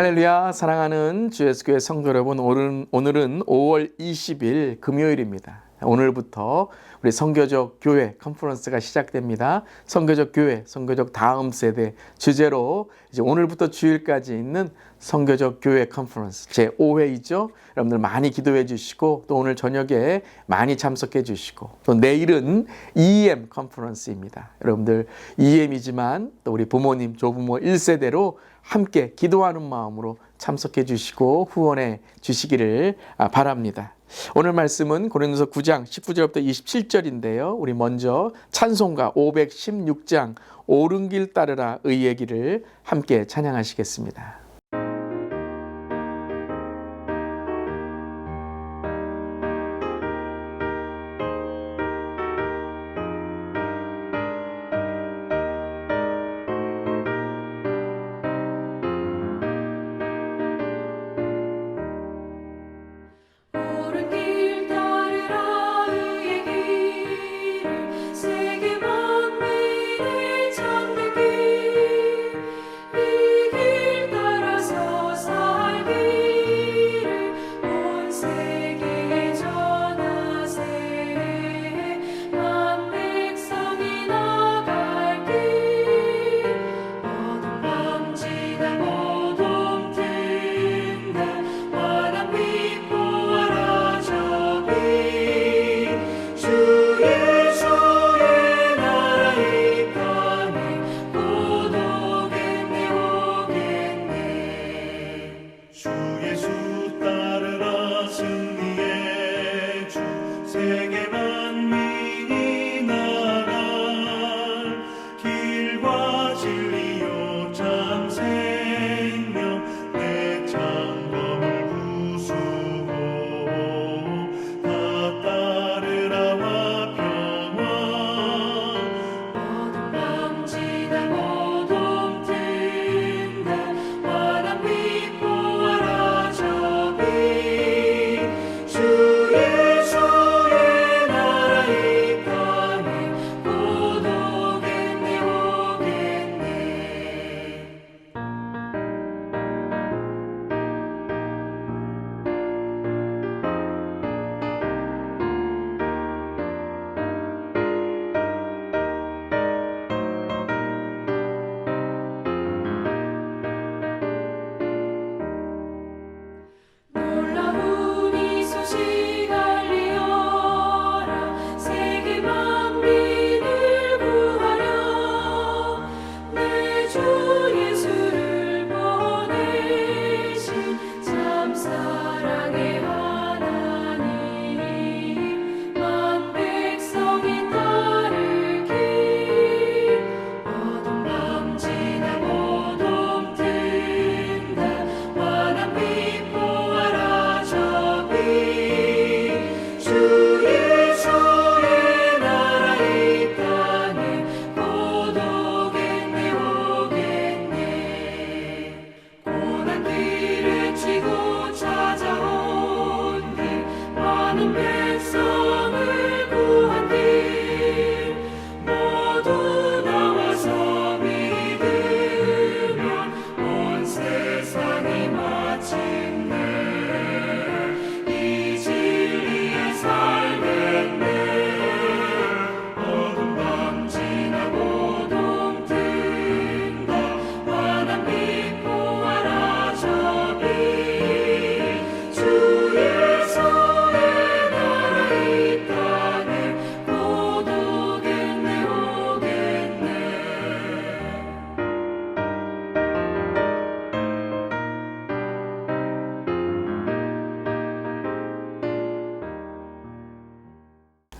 할렐루야 사랑하는 주 예수교회 성도 여러분 오늘은, 오늘은 5월 20일 금요일입니다. 오늘부터 우리 성교적 교회 컨퍼런스가 시작됩니다. 성교적 교회, 성교적 다음 세대 주제로 이제 오늘부터 주일까지 있는 성교적 교회 컨퍼런스 제 5회이죠. 여러분들 많이 기도해 주시고 또 오늘 저녁에 많이 참석해 주시고 또 내일은 EM 컨퍼런스입니다. 여러분들 EM이지만 또 우리 부모님, 조부모 1세대로 함께 기도하는 마음으로 참석해 주시고 후원해 주시기를 아, 바랍니다. 오늘 말씀은 고린도서 9장 19절부터 27절인데요. 우리 먼저 찬송가 516장 옳은 길 따르라 의 얘기를 함께 찬양하시겠습니다.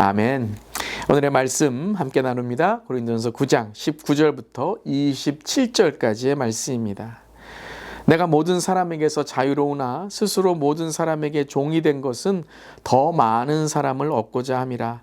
아멘. 오늘의 말씀 함께 나눕니다. 고린도전서 9장 19절부터 27절까지의 말씀입니다. 내가 모든 사람에게서 자유로우나 스스로 모든 사람에게 종이 된 것은 더 많은 사람을 얻고자 함이라.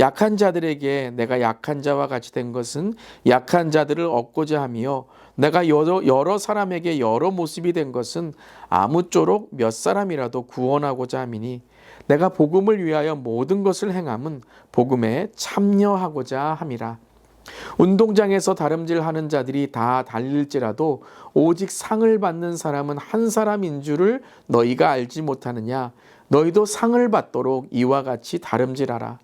약한 자들에게 내가 약한 자와 같이 된 것은 약한 자들을 얻고자 함이요 내가 여러, 여러 사람에게 여러 모습이 된 것은 아무쪼록 몇 사람이라도 구원하고자 함이니 내가 복음을 위하여 모든 것을 행함은 복음에 참여하고자 함이라. 운동장에서 다름질하는 자들이 다 달릴지라도 오직 상을 받는 사람은 한 사람인 줄을 너희가 알지 못하느냐. 너희도 상을 받도록 이와 같이 다름질하라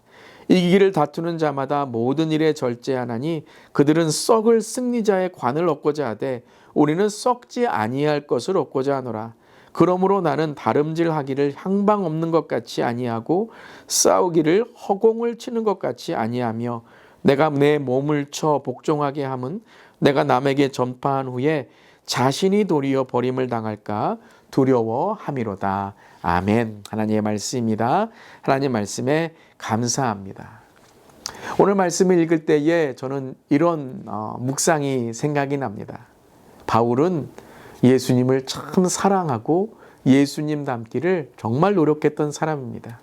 이기기를 다투는 자마다 모든 일에 절제하나니 그들은 썩을 승리자의 관을 얻고자 하되 우리는 썩지 아니할 것을 얻고자 하노라 그러므로 나는 다름질하기를 향방 없는 것 같이 아니하고 싸우기를 허공을 치는 것 같이 아니하며 내가 내 몸을 쳐 복종하게 함은 내가 남에게 전파한 후에 자신이 도리어 버림을 당할까 두려워함이로다. 아멘. 하나님의 말씀입니다. 하나님 말씀에 감사합니다. 오늘 말씀을 읽을 때에 저는 이런 어, 묵상이 생각이 납니다. 바울은 예수님을 참 사랑하고 예수님 닮기를 정말 노력했던 사람입니다.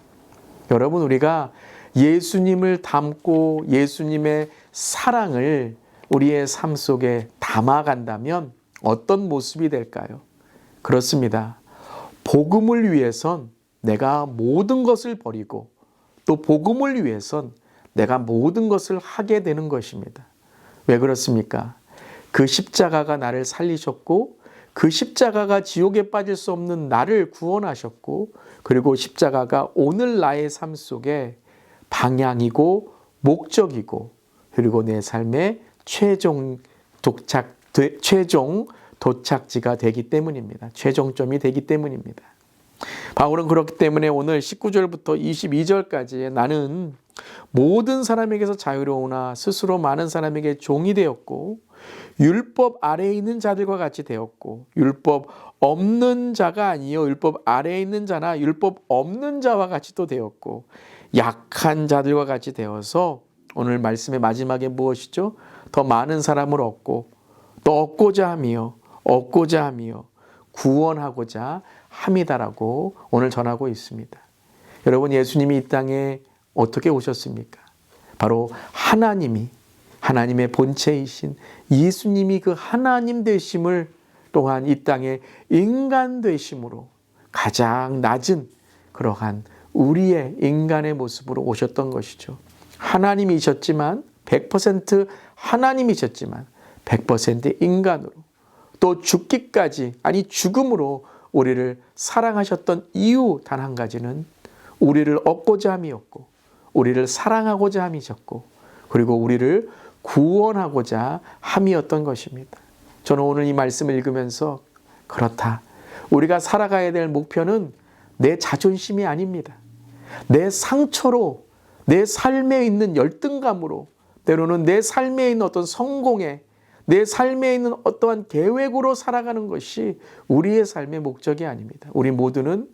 여러분 우리가 예수님을 닮고 예수님의 사랑을 우리의 삶 속에 담아간다면 어떤 모습이 될까요? 그렇습니다. 복음을 위해선 내가 모든 것을 버리고 또 복음을 위해선 내가 모든 것을 하게 되는 것입니다. 왜 그렇습니까? 그 십자가가 나를 살리셨고 그 십자가가 지옥에 빠질 수 없는 나를 구원하셨고 그리고 십자가가 오늘 나의 삶 속에 방향이고 목적이고 그리고 내 삶의 최종 도착 최종 도착지가 되기 때문입니다. 최종점이 되기 때문입니다. 바울은 그렇기 때문에 오늘 19절부터 22절까지 나는 모든 사람에게서 자유로우나 스스로 많은 사람에게 종이 되었고 율법 아래에 있는 자들과 같이 되었고 율법 없는 자가 아니요 율법 아래에 있는 자나 율법 없는 자와 같이 또 되었고 약한 자들과 같이 되어서 오늘 말씀의 마지막에 무엇이죠? 더 많은 사람을 얻고 또 얻고자 하며 얻고자 하며 구원하고자 함이다라고 오늘 전하고 있습니다. 여러분 예수님이 이 땅에 어떻게 오셨습니까? 바로 하나님이 하나님의 본체이신 예수님이 그 하나님 되심을 또한 이 땅에 인간 되심으로 가장 낮은 그러한 우리의 인간의 모습으로 오셨던 것이죠. 하나님이셨지만 100% 하나님이셨지만 100% 인간으로 또 죽기까지 아니 죽음으로 우리를 사랑하셨던 이유 단 한 가지는 우리를 얻고자 함이었고 우리를 사랑하고자 함이셨고 그리고 우리를 구원하고자 함이었던 것입니다. 저는 오늘 이 말씀을 읽으면서 그렇다. 우리가 살아가야 될 목표는 내 자존심이 아닙니다. 내 상처로 내 삶에 있는 열등감으로 때로는 내 삶에 있는 어떤 성공에 내 삶에 있는 어떠한 계획으로 살아가는 것이 우리의 삶의 목적이 아닙니다. 우리 모두는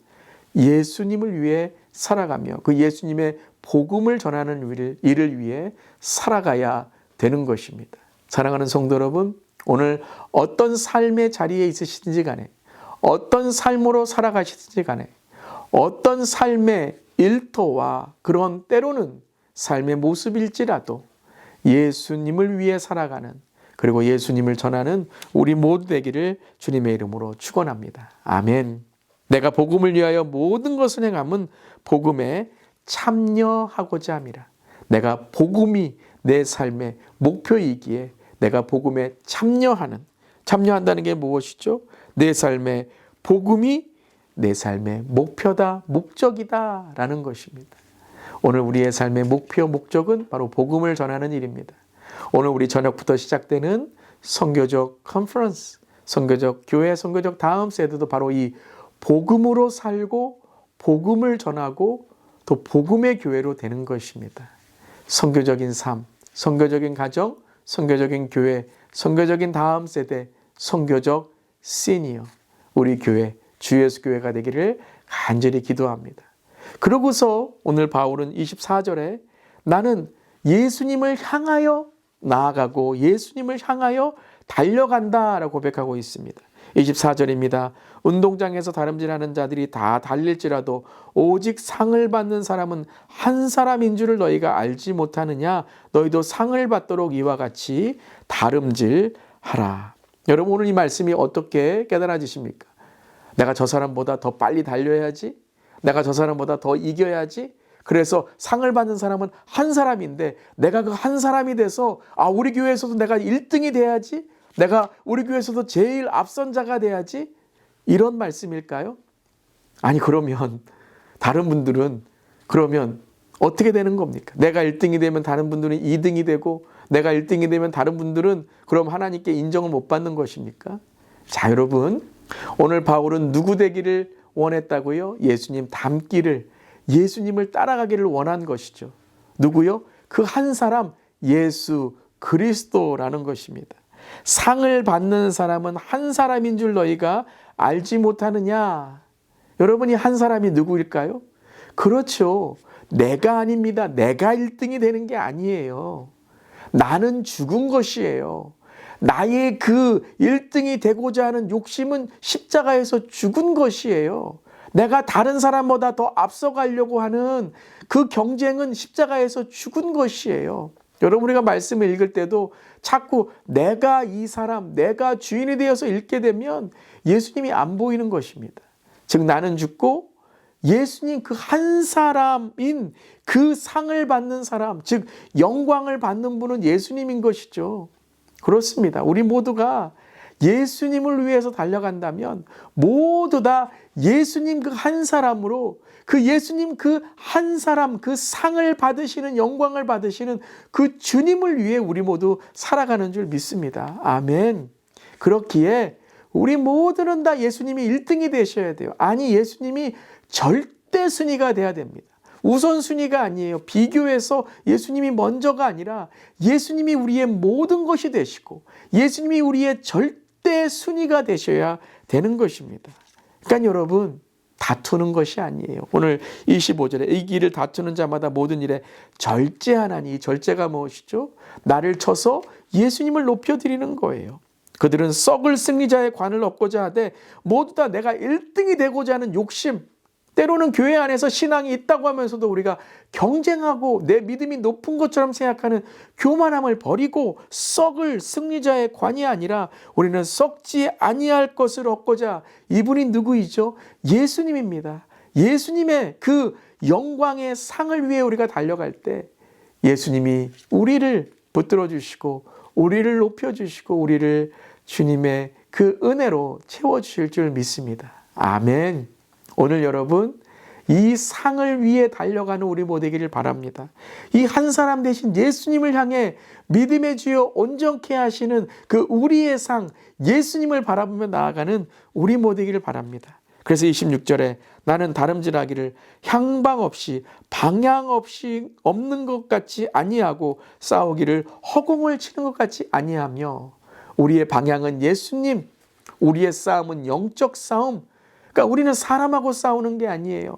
예수님을 위해 살아가며 그 예수님의 복음을 전하는 일을 위해 살아가야 되는 것입니다. 사랑하는 성도 여러분, 오늘 어떤 삶의 자리에 있으시든지 간에 어떤 삶으로 살아가시든지 간에 어떤 삶의 일터와 그런 때로는 삶의 모습일지라도 예수님을 위해 살아가는 그리고 예수님을 전하는 우리 모두 되기를 주님의 이름으로 축원합니다. 아멘. 내가 복음을 위하여 모든 것을 행함은 복음에 참여하고자 함이라. 내가 복음이 내 삶의 목표이기에 내가 복음에 참여하는 참여한다는 게 무엇이죠? 내 삶의 복음이 내 삶의 목표다, 목적이다라는 것입니다. 오늘 우리의 삶의 목표, 목적은 바로 복음을 전하는 일입니다. 오늘 우리 저녁부터 시작되는 선교적 컨퍼런스, 선교적 교회, 선교적 다음 세대도 바로 이 복음으로 살고 복음을 전하고 또 복음의 교회로 되는 것입니다. 선교적인 삶, 선교적인 가정, 선교적인 교회, 선교적인 다음 세대, 선교적 시니어, 우리 교회, 주 예수 교회가 되기를 간절히 기도합니다. 그러고서 오늘 바울은 24절에 나는 예수님을 향하여 나아가고 예수님을 향하여 달려간다라고 고백하고 있습니다. 24절입니다. 운동장에서 다름질하는 자들이 다 달릴지라도 오직 상을 받는 사람은 한 사람인 줄을 너희가 알지 못하느냐 너희도 상을 받도록 이와 같이 다름질하라. 여러분 오늘 이 말씀이 어떻게 깨달아지십니까? 내가 저 사람보다 더 빨리 달려야지. 내가 저 사람보다 더 이겨야지. 그래서 상을 받는 사람은 한 사람인데 내가 그 한 사람이 돼서 아 우리 교회에서도 내가 1등이 돼야지. 내가 우리 교회에서도 제일 앞선 자가 돼야지. 이런 말씀일까요? 아니 그러면 다른 분들은 그러면 어떻게 되는 겁니까? 내가 1등이 되면 다른 분들은 2등이 되고 내가 1등이 되면 다른 분들은 그럼 하나님께 인정을 못 받는 것입니까? 자, 여러분. 오늘 바울은 누구 되기를 원했다고요? 예수님 닮기를 예수님을 따라가기를 원한 것이죠. 누구요? 그 한 사람 예수 그리스도라는 것입니다. 상을 받는 사람은 한 사람인 줄 너희가 알지 못하느냐? 여러분이 한 사람이 누구일까요? 그렇죠. 내가 아닙니다. 내가 1등이 되는 게 아니에요. 나는 죽은 것이에요. 나의 그 1등이 되고자 하는 욕심은 십자가에서 죽은 것이에요. 내가 다른 사람보다 더 앞서가려고 하는 그 경쟁은 십자가에서 죽은 것이에요. 여러분 우리가 말씀을 읽을 때도 자꾸 내가 이 사람, 내가 주인이 되어서 읽게 되면 예수님이 안 보이는 것입니다. 즉 나는 죽고 예수님 그 한 사람인 그 상을 받는 사람, 즉 영광을 받는 분은 예수님인 것이죠. 그렇습니다. 우리 모두가 예수님을 위해서 달려간다면 모두 다 예수님 그 한 사람으로 그 예수님 그 한 사람 그 상을 받으시는 영광을 받으시는 그 주님을 위해 우리 모두 살아가는 줄 믿습니다. 아멘. 그렇기에 우리 모두는 다 예수님이 1등이 되셔야 돼요. 아니 예수님이 절대 순위가 돼야 됩니다. 우선순위가 아니에요. 비교해서 예수님이 먼저가 아니라 예수님이 우리의 모든 것이 되시고 예수님이 우리의 절대 순위가 되셔야 되는 것입니다. 그러니까 여러분 다투는 것이 아니에요. 오늘 25절에 이 길을 다투는 자마다 모든 일에 절제하나니 이 절제가 무엇이죠? 나를 쳐서 예수님을 높여 드리는 거예요. 그들은 썩을 승리자의 관을 얻고자 하되 모두 다 내가 1등이 되고자 하는 욕심 때로는 교회 안에서 신앙이 있다고 하면서도 우리가 경쟁하고 내 믿음이 높은 것처럼 생각하는 교만함을 버리고 썩을 승리자의 관이 아니라 우리는 썩지 아니할 것을 얻고자 이분이 누구이죠? 예수님입니다. 예수님의 그 영광의 상을 위해 우리가 달려갈 때 예수님이 우리를 붙들어 주시고 우리를 높여 주시고 우리를 주님의 그 은혜로 채워 주실 줄 믿습니다. 아멘. 오늘 여러분 이 상을 위해 달려가는 우리 모두기를 바랍니다. 이 한 사람 대신 예수님을 향해 믿음의 주여 온전케 하시는 그 우리의 상 예수님을 바라보며 나아가는 우리 모두기를 바랍니다. 그래서 26절에 나는 다름질하기를 향방 없이 방향 없이 없는 것 같이 아니하고 싸우기를 허공을 치는 것 같이 아니하며 우리의 방향은 예수님 우리의 싸움은 영적 싸움 그러니까 우리는 사람하고 싸우는 게 아니에요.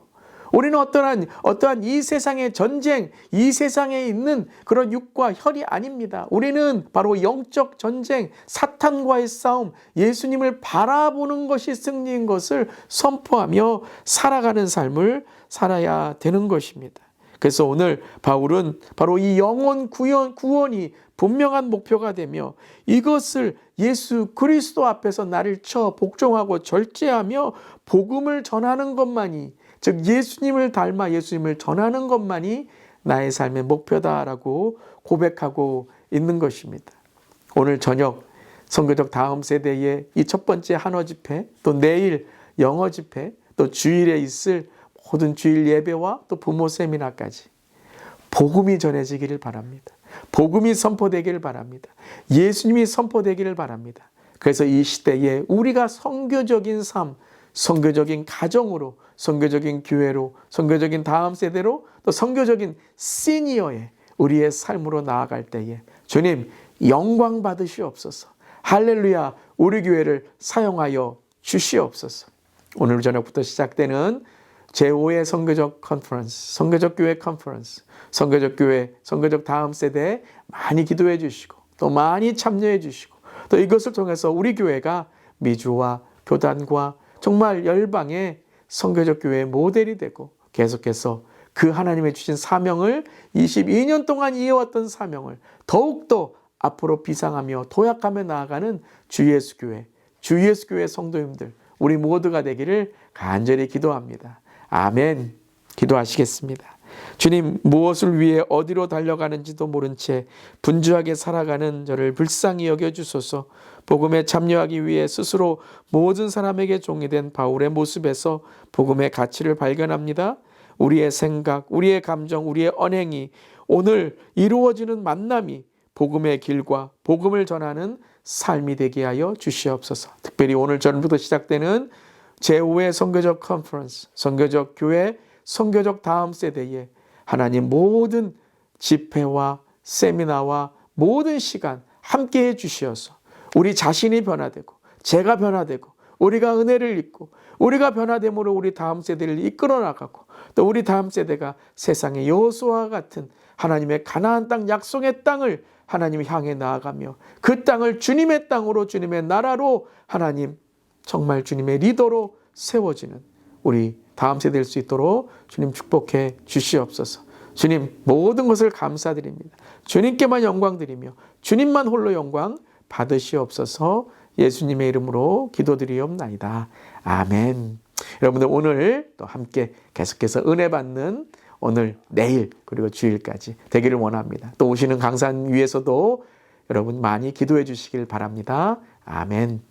우리는 어떠한 어떠한 이 세상의 전쟁, 이 세상에 있는 그런 육과 혈이 아닙니다. 우리는 바로 영적 전쟁, 사탄과의 싸움, 예수님을 바라보는 것이 승리인 것을 선포하며 살아가는 삶을 살아야 되는 것입니다. 그래서 오늘 바울은 바로 이 영혼 구원, 구원이 분명한 목표가 되며 이것을 예수 그리스도 앞에서 나를 쳐 복종하고 절제하며 복음을 전하는 것만이 즉 예수님을 닮아 예수님을 전하는 것만이 나의 삶의 목표다라고 고백하고 있는 것입니다. 오늘 저녁 선교적 다음 세대의 이 첫 번째 한어 집회 또 내일 영어 집회 또 주일에 있을 모든 주일 예배와 또 부모 세미나까지 복음이 전해지기를 바랍니다. 복음이 선포되기를 바랍니다. 예수님이 선포되기를 바랍니다. 그래서 이 시대에 우리가 선교적인 삶, 선교적인 가정으로, 선교적인 교회로, 선교적인 다음 세대로 또 선교적인 시니어의 우리의 삶으로 나아갈 때에 주님 영광 받으시옵소서. 할렐루야 우리 교회를 사용하여 주시옵소서. 오늘 저녁부터 시작되는 제5의 선교적 컨퍼런스, 선교적 교회 컨퍼런스, 선교적 교회, 선교적 다음 세대에 많이 기도해 주시고 또 많이 참여해 주시고 또 이것을 통해서 우리 교회가 미주와 교단과 정말 열방의 성교적 교회의 모델이 되고 계속해서 그 하나님의 주신 사명을 22년 동안 이어왔던 사명을 더욱더 앞으로 비상하며 도약하며 나아가는 주 예수 교회, 주 예수 교회 성도님들 우리 모두가 되기를 간절히 기도합니다. 아멘. 기도하시겠습니다. 주님 무엇을 위해 어디로 달려가는지도 모른 채 분주하게 살아가는 저를 불쌍히 여겨 주소서. 복음에 참여하기 위해 스스로 모든 사람에게 종이 된 바울의 모습에서 복음의 가치를 발견합니다. 우리의 생각, 우리의 감정, 우리의 언행이 오늘 이루어지는 만남이 복음의 길과 복음을 전하는 삶이 되게 하여 주시옵소서. 특별히 오늘 저녁부터 시작되는 제5회 선교적 컨퍼런스, 선교적 교회, 선교적 다음 세대에 하나님 모든 집회와 세미나와 모든 시간 함께 해 주시어서 우리 자신이 변화되고 제가 변화되고 우리가 은혜를 입고 우리가 변화됨으로 우리 다음 세대를 이끌어 나가고 또 우리 다음 세대가 세상의 여호수아와 같은 하나님의 가나안 땅 약속의 땅을 하나님 향해 나아가며 그 땅을 주님의 땅으로 주님의 나라로 하나님 정말 주님의 리더로 세워지는 우리 다음 세대 될 수 있도록 주님 축복해 주시옵소서. 주님 모든 것을 감사드립니다. 주님께만 영광 드리며 주님만 홀로 영광 받으시옵소서. 예수님의 이름으로 기도드리옵나이다. 아멘. 여러분들 오늘 또 함께 계속해서 은혜 받는 오늘 내일 그리고 주일까지 되기를 원합니다. 또 오시는 강산 위에서도 여러분 많이 기도해 주시길 바랍니다. 아멘.